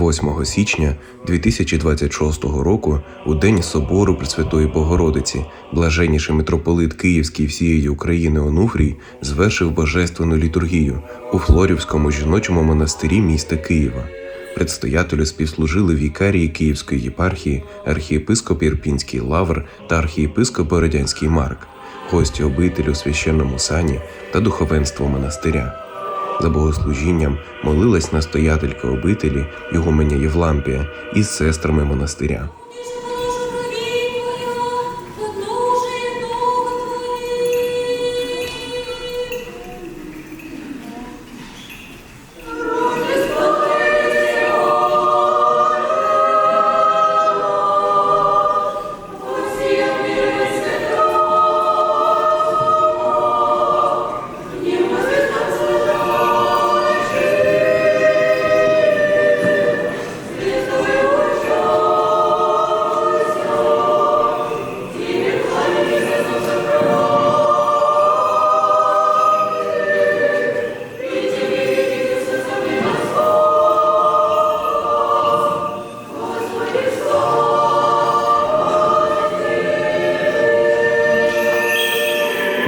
8 січня 2026 року, у день собору Пресвятої Богородиці, блаженніший митрополит Київський всієї України Онуфрій звершив божественну літургію у Флорівському жіночому монастирі міста Києва. Предстоятелю співслужили вікарії Київської єпархії, архієпископ Ірпінський Лавр та архієпископ Бородянський Марк, гості обителю священному сані та духовенство монастиря. За богослужінням молилась настоятелька обителі Ігуменя Євлампія із сестрами монастиря.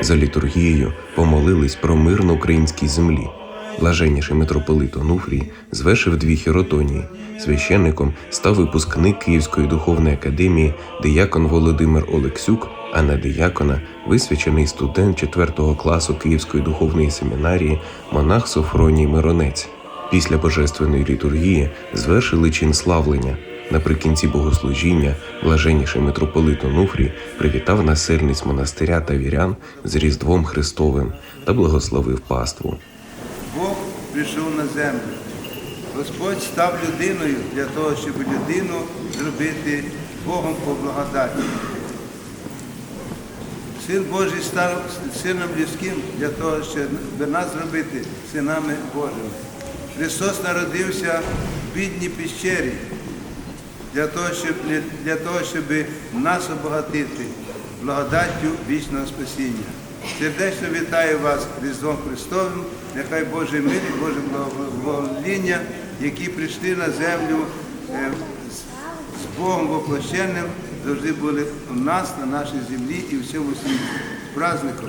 За літургією помолились про мир на українській землі. Блаженніший митрополит Онуфрій звершив дві хіротонії. Священником став випускник Київської духовної академії диякон Володимир Олексюк, а на диякона висвячений студент 4 класу Київської духовної семінарії монах Софроній Миронець. Після божественної літургії звершили чин славлення. Наприкінці богослужіння блаженніший митрополит Онуфрій привітав насельниць монастиря та вірян з Різдвом Христовим та благословив паству. Бог прийшов на землю. Господь став людиною для того, щоб людину зробити Богом по благодаті. Син Божий став сином людським для того, щоб нас зробити синами Божими. Христос народився в бідній піщері для того, щоб, для того, щоб нас обогатити благодаттю вічного спасіння. Сердечно вітаю вас Різдвом Христовим, нехай Божий мир і Боже благовоління, які прийшли на землю е, з- Богом воплощенним, завжди були у нас, на нашій землі і в всьому світі. З праздником!